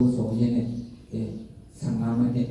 ကုသိုလ်ရင်းနဲ့အဲ15မိနစ်